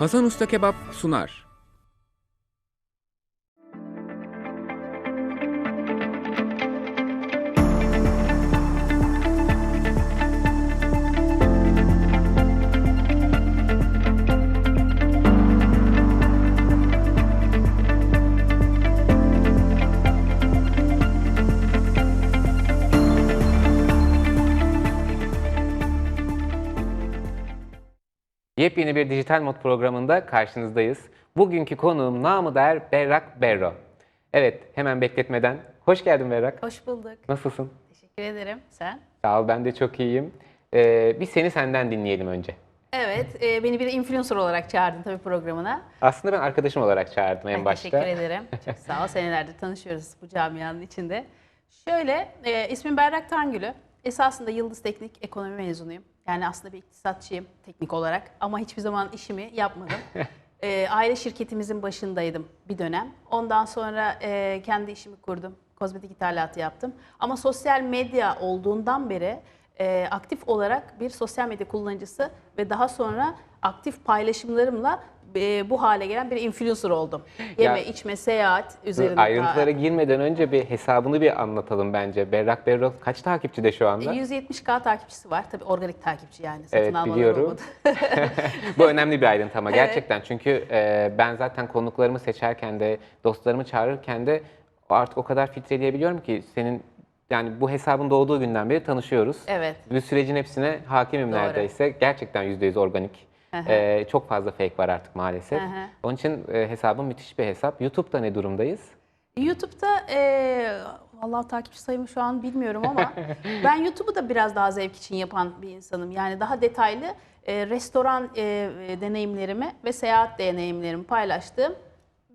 Hasan Usta Kebap sunar. Yepyeni bir Dijital Mod programında karşınızdayız. Bugünkü konuğum namı der Berrak Berro. Evet, hemen bekletmeden hoş geldin Berrak. Hoş bulduk. Nasılsın? Teşekkür ederim. Sen? Sağ ol, ben de çok iyiyim. Ee, biz seni senden dinleyelim önce. Evet, e, beni bir influencer olarak çağırdın tabii programına. Aslında ben arkadaşım olarak çağırdım en Ay, başta. Teşekkür ederim. Çok sağ ol. Senelerdir tanışıyoruz bu camianın içinde. Şöyle, e, ismim Berrak Tangülü. Esasında Yıldız Teknik Ekonomi mezunuyum. Yani aslında bir iktisatçıyım teknik olarak ama hiçbir zaman işimi yapmadım. E, aile şirketimizin başındaydım bir dönem. Ondan sonra e, kendi işimi kurdum. Kozmetik ithalatı yaptım. Ama sosyal medya olduğundan beri e, aktif olarak bir sosyal medya kullanıcısı ve daha sonra aktif paylaşımlarımla e, bu hale gelen bir influencer oldum. Yeme, Ya- içme, seyahat üzerinde. Ayrıntılara girmeden önce bir hesabını bir anlatalım bence. Berrak Berro kaç takipçide şu anda? 170k takipçisi var. Tabii organik takipçi yani. Satın Evet, biliyorum. Bu önemli bir ayrıntı ama gerçekten çünkü e, ben zaten konuklarımı seçerken de dostlarımı çağırırken de artık o kadar filtreleyebiliyorum ki senin yani bu hesabın doğduğu günden beri tanışıyoruz. Evet. Bu sürecin hepsine hakimim Doğru. neredeyse. Gerçekten %100 organik. E, çok fazla fake var artık maalesef. Onun için e, hesabım müthiş bir hesap. YouTube'da ne durumdayız? YouTube'da e, vallahi takipçi sayımı şu an bilmiyorum ama ben YouTube'u da biraz daha zevk için yapan bir insanım. Yani daha detaylı e, restoran e, deneyimlerimi ve seyahat deneyimlerimi paylaştığım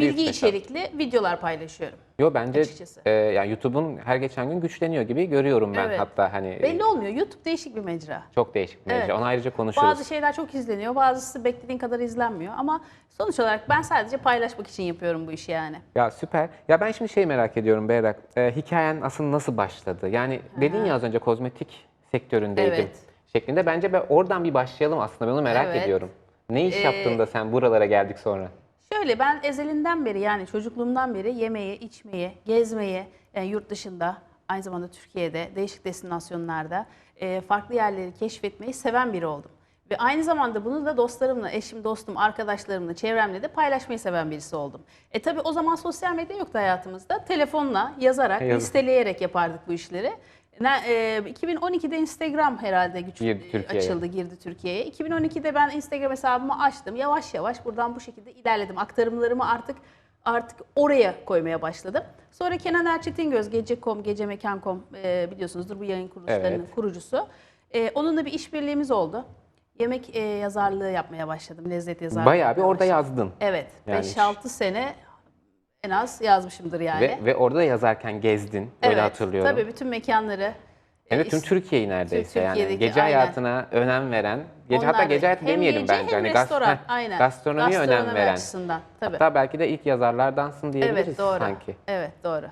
bilgi içerikli videolar paylaşıyorum. Yo bence Açıkçası. e, yani YouTube'un her geçen gün güçleniyor gibi görüyorum ben Evet. hatta hani Belli olmuyor. YouTube değişik bir mecra. çok değişik bir mecra. Evet. Onu ayrıca konuşuruz. Bazı şeyler çok izleniyor, bazısı beklediğin kadar izlenmiyor ama sonuç olarak ben sadece paylaşmak için yapıyorum bu işi yani. Ya süper. Ya ben şimdi şey merak ediyorum Berrak. Ee, hikayen aslında nasıl başladı? Yani dedin ya az önce kozmetik sektöründeydim Evet. şeklinde. Bence ben oradan bir başlayalım aslında. Ben onu merak Evet. ediyorum. Ne iş Ee, yaptın da sen buralara geldik sonra? Şöyle ben ezelinden beri yani çocukluğumdan beri yemeği, içmeyi, gezmeyi yani yurt dışında aynı zamanda Türkiye'de değişik destinasyonlarda e, farklı yerleri keşfetmeyi seven biri oldum. Ve aynı zamanda bunu da dostlarımla, eşim, dostum, arkadaşlarımla, çevremle de paylaşmayı seven birisi oldum. E tabi o zaman sosyal medya yoktu hayatımızda. Telefonla, yazarak, Yazın. listeleyerek yapardık bu işleri. Ne- e, 2012'de Instagram herhalde güç Girdi Türkiye'ye. açıldı, girdi Türkiye'ye. 2012'de ben Instagram hesabımı açtım. Yavaş yavaş buradan bu şekilde ilerledim. Aktarımlarımı artık artık oraya koymaya başladım. Sonra Kenan Erçetingöz, Gece.com, Gece Mekan.com e, biliyorsunuzdur bu yayın kuruluşlarının Evet. kurucusu. E, onunla bir işbirliğimiz oldu. Yemek e, yazarlığı yapmaya başladım, lezzet yazarlığı. Bayağı bir yapmaya orada başladım. yazdın. Evet, Yani 5-6 sene en az yazmışımdır yani. Ve, ve orada da yazarken gezdin. Öyle Evet, hatırlıyorum. Tabii bütün mekanları. Evet e, tüm Türkiye'yi neredeyse yani. Gece aynen. hayatına önem veren, gece hatta Onlar gece hayatı demeyelim gece bence. Hem hani restoran, heh, aynen. Gastronomiye önem Gastronomi veren. açısından, tabii. Hatta belki de ilk yazarlardansın diyebiliriz Evet doğru. sanki. Evet doğru.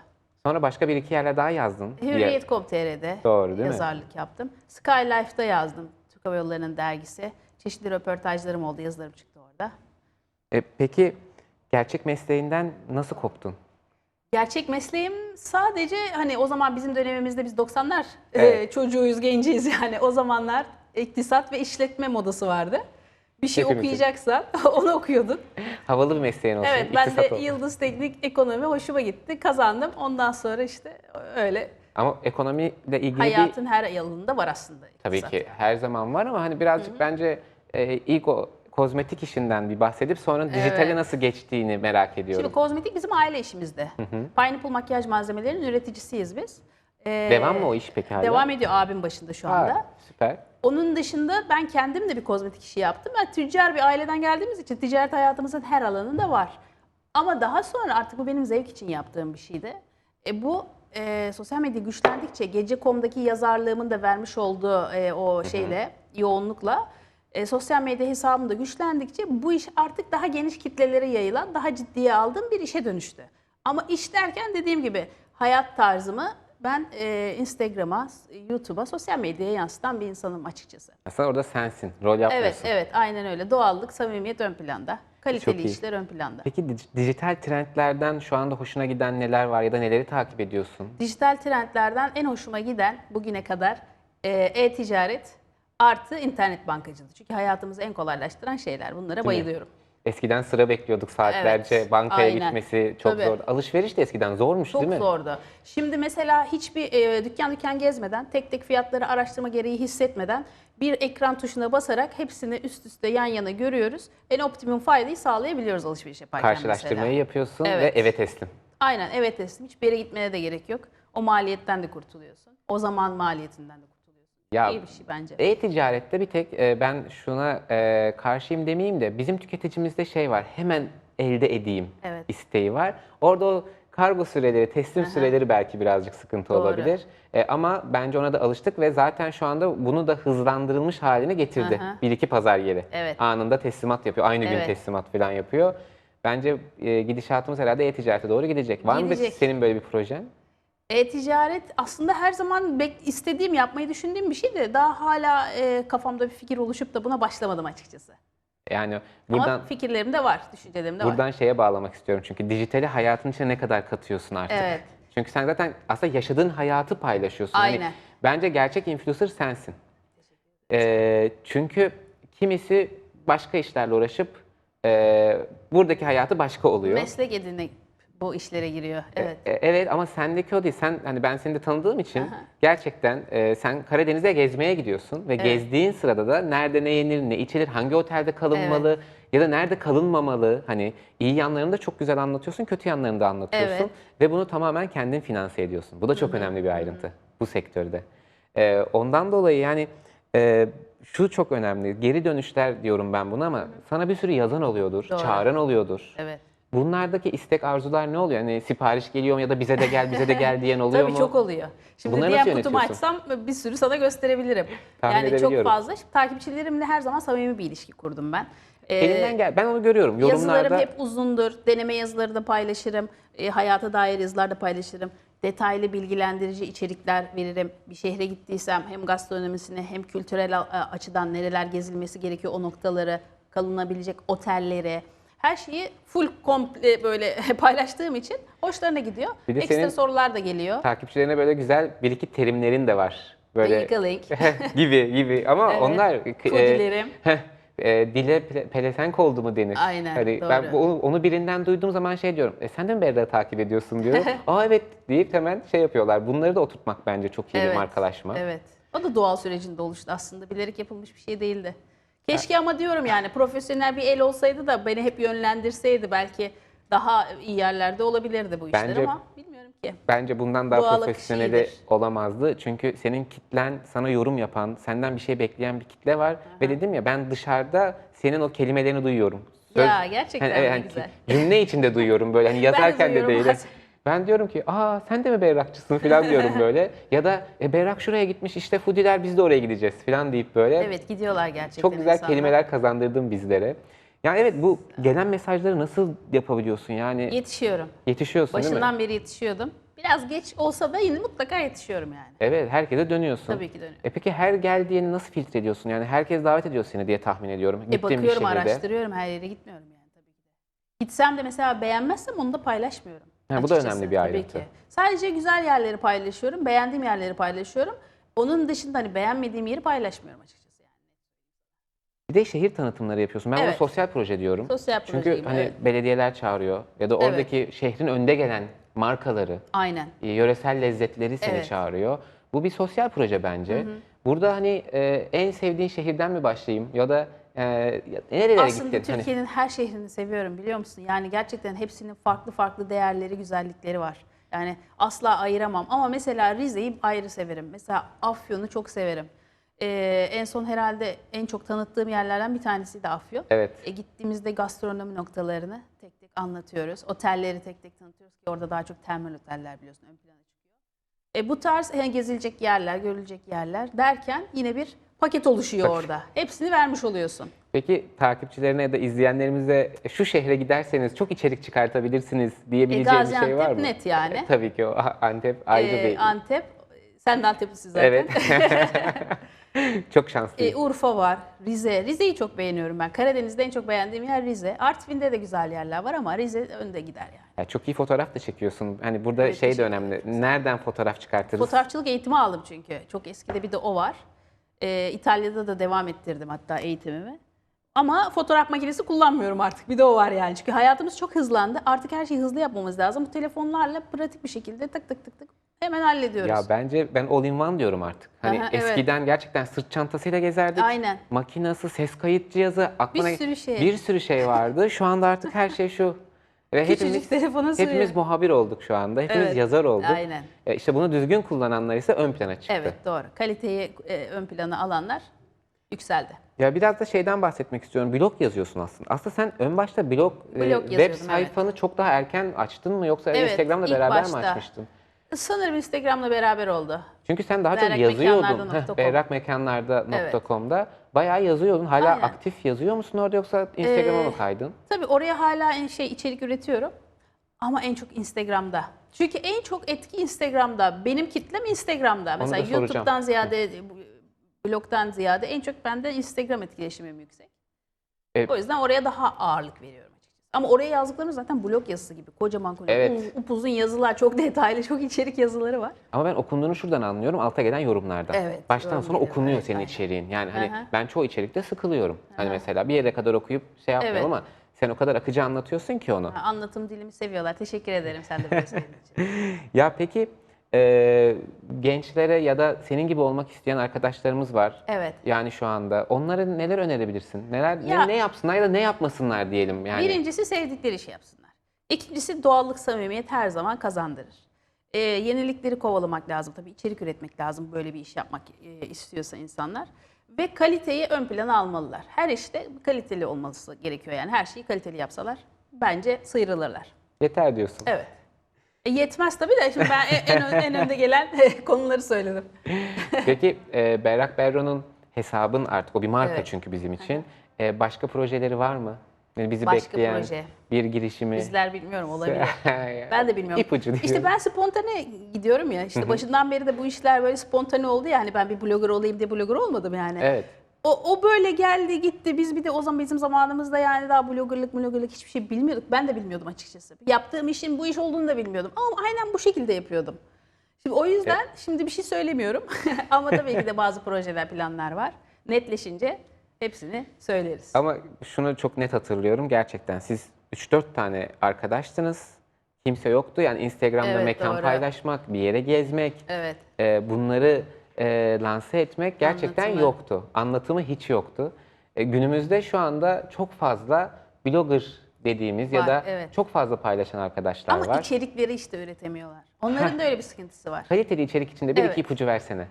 Sonra başka bir iki yerle daha yazdın. Hürriyet.com.tr'de Doğru, değil mi? yazarlık yaptım. Skylife'da yazdım. Türk Hava Yolları'nın dergisi. Çeşitli röportajlarım oldu, yazılarım çıktı orada. E, peki gerçek mesleğinden nasıl koptun? Gerçek mesleğim sadece hani o zaman bizim dönemimizde biz 90'lar Evet. e, çocuğuyuz, genciyiz yani. O zamanlar iktisat ve işletme modası vardı. Bir şey Hepimizin. okuyacaksan onu okuyordun. Havalı bir mesleğin olsun. Evet ben de ol. Yıldız Teknik Ekonomi hoşuma gitti. Kazandım. Ondan sonra işte öyle Ama ekonomiyle ilgili bir hayatın her alanında var aslında. tabii iktisat. ki her zaman var ama hani birazcık bence e, ilk o kozmetik işinden bir bahsedip sonra dijitale Evet. nasıl geçtiğini merak ediyorum. Şimdi kozmetik bizim aile işimizde. Pineapple makyaj malzemelerinin üreticisiyiz biz. Ee, Devam mı o iş peki hala? Devam ediyor abim başında şu anda. Ha, süper. Onun dışında ben kendim de bir kozmetik işi yaptım. Ben tüccar bir aileden geldiğimiz için ticaret hayatımızın her alanında var. Ama daha sonra artık bu benim zevk için yaptığım bir şeydi. E bu e, sosyal medya güçlendikçe Gece.com'daki yazarlığımın da vermiş olduğu e, o şeyle, yoğunlukla e, sosyal medya hesabım da güçlendikçe bu iş artık daha geniş kitlelere yayılan, daha ciddiye aldığım bir işe dönüştü. Ama iş derken dediğim gibi hayat tarzımı Ben e, Instagram'a, YouTube'a, sosyal medyaya yansıtan bir insanım açıkçası. Aslında orada sensin. Rol Evet, yapmıyorsun. evet, aynen öyle. Doğallık, samimiyet ön planda. Kaliteli işler ön planda. Peki dij- dijital trendlerden şu anda hoşuna giden neler var ya da neleri takip ediyorsun? Dijital trendlerden en hoşuma giden bugüne kadar e, e-ticaret artı internet bankacılığı. Çünkü hayatımızı en kolaylaştıran şeyler. Bunlara bayılıyorum. Eskiden sıra bekliyorduk saatlerce Evet, bankaya aynen. gitmesi çok Tabii. zor. Alışveriş de eskiden zormuş Çok değil mi? zordu. Şimdi mesela hiçbir e, dükkan dükkan gezmeden, tek tek fiyatları araştırma gereği hissetmeden bir ekran tuşuna basarak hepsini üst üste yan yana görüyoruz. En optimum faydayı sağlayabiliyoruz alışveriş yaparken Karşılaştırmayı mesela. yapıyorsun Evet. ve eve teslim. Aynen evet teslim. Hiçbir yere gitmeye de gerek yok. O maliyetten de kurtuluyorsun. O zaman maliyetinden de kurtuluyorsun. Ya İyi bir şey bence. E-ticarette bir tek e, ben şuna e, karşıyım demeyeyim de bizim tüketicimizde şey var. Hemen elde edeyim Evet. isteği var. Orada o kargo süreleri, teslim süreleri belki birazcık sıkıntı Doğru. olabilir. E, ama bence ona da alıştık ve zaten şu anda bunu da hızlandırılmış haline getirdi. Aha. Bir iki pazar yeri. Evet. Anında teslimat yapıyor. Aynı gün Evet. teslimat falan yapıyor. Bence e, gidişatımız herhalde e-ticarete doğru gidecek. Var mı Gidecek. senin böyle bir projen? E-ticaret aslında her zaman istediğim, yapmayı düşündüğüm bir şey de daha hala e, kafamda bir fikir oluşup da buna başlamadım açıkçası. Yani buradan Ama fikirlerim de var, düşüncelerim de var. Buradan şeye bağlamak istiyorum çünkü dijitali hayatın içine ne kadar katıyorsun artık. Evet. Çünkü sen zaten aslında yaşadığın hayatı paylaşıyorsun. Hani Aynen. bence gerçek influencer sensin. Ee, çünkü kimisi başka işlerle uğraşıp e, buradaki hayatı başka oluyor. Meslek edinmek bu işlere giriyor. Evet. E, Evet ama sendeki o değil. Sen hani ben seni de tanıdığım için gerçekten e, sen Karadeniz'e gezmeye gidiyorsun ve gezdiğin sırada da nerede ne yenir, ne içilir, hangi otelde kalınmalı ya da nerede kalınmamalı. Hani iyi yanlarını da çok güzel anlatıyorsun, kötü yanlarını da anlatıyorsun Evet. ve bunu tamamen kendin finanse ediyorsun. Bu da çok önemli bir ayrıntı bu sektörde. E, ondan dolayı yani e, şu çok önemli. Geri dönüşler diyorum ben buna ama sana bir sürü yazan oluyordur, Doğru. çağıran oluyordur. Evet. Bunlardaki istek arzular ne oluyor? Hani sipariş geliyor mu ya da bize de gel bize de gel diyen oluyor Tabii mu? çok oluyor. Şimdi Bunları diğer nasıl kutumu yönetiyorsun? açsam bir sürü sana gösterebilirim. Tahmin yani çok edebiliyorum. fazla. Şimdi takipçilerimle her zaman samimi bir ilişki kurdum ben. Ee, Elinden gel. Ben onu görüyorum Yazılarım yorumlarda. hep uzundur. Deneme yazıları da paylaşırım. E, hayata dair yazılar da paylaşırım. Detaylı bilgilendirici içerikler veririm. Bir şehre gittiysem hem gastronomisine hem kültürel açıdan nereler gezilmesi gerekiyor o noktaları, kalınabilecek otelleri. Her şeyi full komple böyle paylaştığım için hoşlarına gidiyor. Bir de Ekstra senin- sorular da geliyor. Takipçilerine böyle güzel bir iki terimlerin de var. Böyle Yıkılık. gibi gibi ama Evet. onlar e, Foodilerim. heh, e, dile pe- pelesenk oldu mu denir. Aynen, Hani doğru. ben bu- onu birinden duyduğum zaman şey diyorum. E, sen de mi Berra'yı takip ediyorsun diyorum. Aa evet deyip hemen şey yapıyorlar. Bunları da oturtmak bence çok iyi bir markalaşma. Evet. O da doğal sürecinde oluştu aslında. Bilerek yapılmış bir şey değildi. Keşke ama diyorum yani profesyonel bir el olsaydı da beni hep yönlendirseydi belki daha iyi yerlerde olabilirdi bu işler Bence- ama bilmiyorum ki. Bence bundan daha Doğal profesyoneli olamazdı. Çünkü senin kitlen, sana yorum yapan, senden bir şey bekleyen bir kitle var. Ve dedim ya ben dışarıda senin o kelimelerini duyuyorum. Ya, gerçekten Hani, ne hani güzel. Cümle içinde duyuyorum böyle hani yazarken de duyuyorum değil. Ben diyorum ki aa sen de mi berrakçısın falan diyorum böyle. Ya da e, berrak şuraya gitmiş işte Fudiler biz de oraya gideceğiz falan deyip böyle. Evet gidiyorlar gerçekten Çok güzel insanlar. kelimeler kazandırdın bizlere. Yani evet bu gelen mesajları nasıl yapabiliyorsun yani Yetişiyorum. yetişiyorsun değil mi? Başından beri yetişiyordum. Biraz geç olsa da yine mutlaka yetişiyorum yani. Evet, herkese dönüyorsun. Tabii ki dönüyorum. E peki her geldiğini nasıl filtre ediyorsun? Yani herkes davet ediyor seni diye tahmin ediyorum. E Gittiğin bir bakıyorum, şehirde. araştırıyorum. Her yere gitmiyorum yani. Gitsem de mesela beğenmezsem onu da paylaşmıyorum. Ha, bu da açıkçası. önemli bir Tabii ayrıntı. ki. Sadece güzel yerleri paylaşıyorum. Beğendiğim yerleri paylaşıyorum. Onun dışında hani beğenmediğim yeri paylaşmıyorum açıkçası yani. Bir de şehir tanıtımları yapıyorsun. Ben Evet. bunu sosyal proje diyorum. Sosyal Çünkü projeyim, hani evet. belediyeler çağırıyor ya da oradaki şehrin önde gelen markaları, Aynen. e, yöresel lezzetleri seni Evet. çağırıyor. Bu bir sosyal proje bence. Burada hani e, en sevdiğin şehirden mi başlayayım ya da e, nerelere Aslında gittin? Hani- Türkiye'nin her şehrini seviyorum biliyor musun? Yani gerçekten hepsinin farklı farklı değerleri, güzellikleri var. Yani asla ayıramam. Ama mesela Rize'yi ayrı severim. Mesela Afyon'u çok severim. Ee, en son herhalde en çok tanıttığım yerlerden bir tanesi de Afyon. Evet. E, gittiğimizde gastronomi noktalarını tek tek anlatıyoruz. Otelleri tek tek tanıtıyoruz ki orada daha çok termal oteller biliyorsun ön plana çıkıyor. E, bu tarz yani gezilecek yerler, görülecek yerler derken yine bir paket oluşuyor orada. Hepsini vermiş oluyorsun. Peki takipçilerine ya da izleyenlerimize şu şehre giderseniz çok içerik çıkartabilirsiniz diyebileceğim bir şey var Gaziantep mı? net yani. E, tabii ki o Antep ayrı Ee, bir... Antep, sen de Anteplisin zaten. Evet. çok şanslıyım. Ee, Urfa var, Rize. Rize'yi çok beğeniyorum ben. Karadeniz'de en çok beğendiğim yer Rize. Artvin'de de güzel yerler var ama Rize önde gider yani. Ya çok iyi fotoğraf da çekiyorsun. Hani burada Evet, şey de önemli. Nereden fotoğraf çıkartırız? Fotoğrafçılık eğitimi aldım çünkü. Çok eskide bir de o var. Ee, İtalya'da da devam ettirdim hatta eğitimimi. Ama fotoğraf makinesi kullanmıyorum artık. Bir de o var yani. Çünkü hayatımız çok hızlandı. Artık her şeyi hızlı yapmamız lazım. Bu telefonlarla pratik bir şekilde tık tık tık tık hemen hallediyoruz. Ya bence ben all in one diyorum artık. Hani Aha, evet. eskiden gerçekten sırt çantasıyla gezerdik. Aynen. Makinası, ses kayıt cihazı, aklına sürü şey. bir sürü şey vardı. Şu anda artık her şey şu. Ve Küçücük hepimiz telefona sığıyor. hepimiz muhabir olduk şu anda. Hepimiz Evet, yazar olduk. aynen. E, işte bunu düzgün kullananlar ise ön plana çıktı. Evet doğru. Kaliteyi e, ön plana alanlar yükseldi. Ya biraz da şeyden bahsetmek istiyorum. Blog yazıyorsun aslında. Aslında sen ön başta blog, e, Blog web yazıyordum, sayfanı çok daha erken açtın mı yoksa Evet, Instagram'la ilk beraber mi başta. açmıştın? Sanırım Instagram'la beraber oldu. Çünkü sen daha çok yazıyordun. Heh, Berrakmekanlarda.com'da bayağı yazıyordun. Hala Aynen. aktif yazıyor musun orada yoksa Instagram'a Ee, mı kaydın? Tabii oraya hala en şey içerik üretiyorum. Ama en çok Instagram'da. Çünkü en çok etki Instagram'da. Benim kitlem Instagram'da. Mesela da soracağım. YouTube'dan ziyade, blogdan ziyade en çok bende Instagram etkileşimim yüksek. Evet. O yüzden oraya daha ağırlık veriyorum. Ama oraya yazdıklarım zaten blog yazısı gibi. Kocaman kocaman. Evet. uz- upuzun yazılar, çok detaylı, çok içerik yazıları var. Ama ben okunduğunu şuradan anlıyorum. Alta gelen yorumlardan. Evet, Baştan sona okunuyor Evet, senin aynen. içeriğin. Yani hani Aha. ben çoğu içerikte sıkılıyorum. Hani mesela bir yere kadar okuyup şey yapmıyorum Evet. ama sen o kadar akıcı anlatıyorsun ki onu. Ha, Anlatım dilimi seviyorlar. Teşekkür ederim sen de için. Ya peki e, gençlere ya da senin gibi olmak isteyen arkadaşlarımız var. Evet. Yani şu anda onlara neler önerebilirsin? Neler Ya- ne, ne yapsınlar ya da ne yapmasınlar diyelim yani. Birincisi sevdikleri işi yapsınlar. İkincisi doğallık, samimiyet her zaman kazandırır. Ee, yenilikleri kovalamak lazım. Tabii içerik üretmek lazım böyle bir iş yapmak e, istiyorsa insanlar. Ve kaliteyi ön plana almalılar. Her işte kaliteli olması gerekiyor yani. Her şeyi kaliteli yapsalar bence sıyrılırlar. Yeter diyorsun. Evet. E, yetmez tabii de şimdi ben en, en, ön- en önde gelen konuları söyledim. Peki e, Berrak Berro'nun hesabın artık o bir marka Evet. çünkü bizim için. E, başka projeleri var mı? Yani bizi Başka bekleyen proje. bir girişimi. Bizler bilmiyorum olabilir. Ben de bilmiyorum. İpucu diyelim. İşte ben spontane gidiyorum ya. İşte başından beri de bu işler böyle spontane oldu yani. Ben bir blogger olayım diye blogger olmadım yani. Evet. O, o böyle geldi gitti. Biz bir de o zaman bizim zamanımızda yani daha bloggerlık bloggerlık hiçbir şey bilmiyorduk. Ben de bilmiyordum açıkçası. Yaptığım işin bu iş olduğunu da bilmiyordum. Ama aynen bu şekilde yapıyordum. Şimdi o yüzden şimdi bir şey söylemiyorum. Ama tabii ki de bazı projeler, planlar var. Netleşince hepsini söyleriz. Ama şunu çok net hatırlıyorum. Gerçekten siz 3-4 tane arkadaştınız. Kimse yoktu. Yani Instagram'da Evet, mekan doğru. paylaşmak, bir yere gezmek, Evet. e, bunları e, lanse etmek gerçekten Anlatımı. yoktu. Anlatımı hiç yoktu. E, günümüzde şu anda çok fazla blogger dediğimiz ya Var, da evet. çok fazla paylaşan arkadaşlar Ama var. içerikleri işte üretemiyorlar. Onların da öyle bir sıkıntısı var. Kaliteli içerik içinde bir Evet. iki ipucu versene.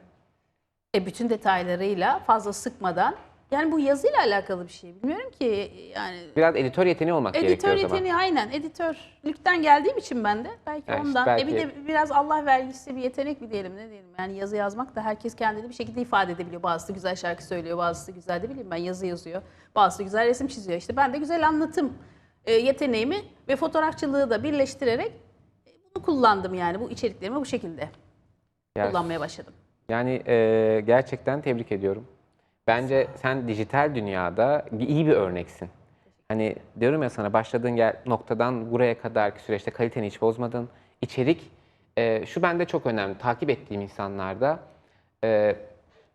E bütün detaylarıyla fazla sıkmadan yani bu yazıyla alakalı bir şey. Bilmiyorum ki yani Biraz editör yeteneği olmak editör gerekiyor o zaman. yeteneği aynen editörlükten geldiğim için ben de belki Ya işte ondan. belki- E bir de biraz Allah vergisi bir yetenek mi diyelim ne diyelim. Yani yazı yazmak da herkes kendini bir şekilde ifade edebiliyor. Bazısı güzel şarkı söylüyor, bazısı güzel de bileyim ben yazı yazıyor. Bazısı güzel resim çiziyor. İşte ben de güzel anlatım e, yeteneğimi ve fotoğrafçılığı da birleştirerek e, bunu kullandım yani bu içeriklerimi bu şekilde Ya kullanmaya başladım. Yani e, gerçekten tebrik ediyorum. Bence sen dijital dünyada bir- iyi bir örneksin. Hani diyorum ya sana başladığın yer, noktadan buraya kadarki süreçte kaliteni hiç bozmadın. İçerik, e, şu bende çok önemli. Takip ettiğim insanlarda e,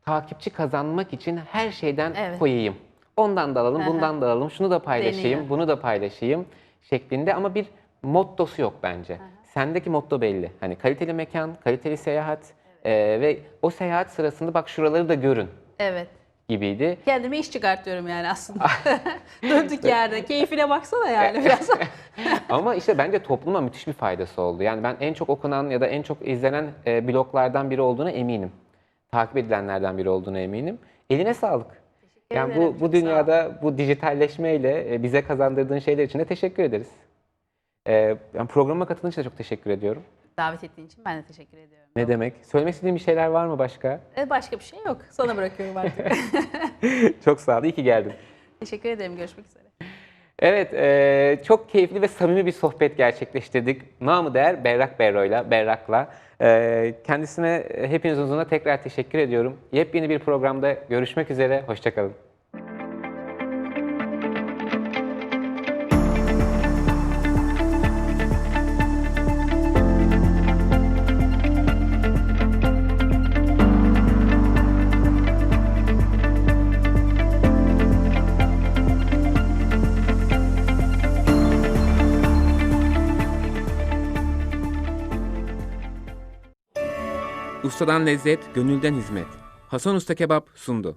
takipçi kazanmak için her şeyden Evet. koyayım. Ondan da alalım, bundan da alalım, şunu da paylaşayım, Deniyor. bunu da paylaşayım şeklinde ama bir mottosu yok bence. Sendeki motto belli. Hani kaliteli mekan, kaliteli seyahat e, ve o seyahat sırasında bak şuraları da görün Evet. Gibiydi. Kendime iş çıkartıyorum yani aslında. Döndük yerde. Keyfine baksana yani biraz. Ama işte bence topluma müthiş bir faydası oldu. Yani ben en çok okunan ya da en çok izlenen e, bloglardan biri olduğuna eminim. Takip edilenlerden biri olduğuna eminim. Eline sağlık. Yani bu, bu dünyada bu dijitalleşmeyle e, bize kazandırdığın şeyler için de teşekkür ederiz. E, yani programa katıldığın için de çok teşekkür ediyorum. Davet ettiğin için ben de teşekkür ediyorum. Ne demek? Söylemek istediğin bir şeyler var mı başka? E, Başka bir şey yok. Sana bırakıyorum artık. çok sağ ol. İyi ki geldin. Teşekkür ederim. Görüşmek üzere. Evet, e, çok keyifli ve samimi bir sohbet gerçekleştirdik. Namı değer Berrak Berro'yla, Berrak'la. E, kendisine hepinizin huzuruna tekrar teşekkür ediyorum. Yepyeni bir programda görüşmek üzere, hoşçakalın. Ustadan lezzet, gönülden hizmet. Hasan Usta Kebap sundu.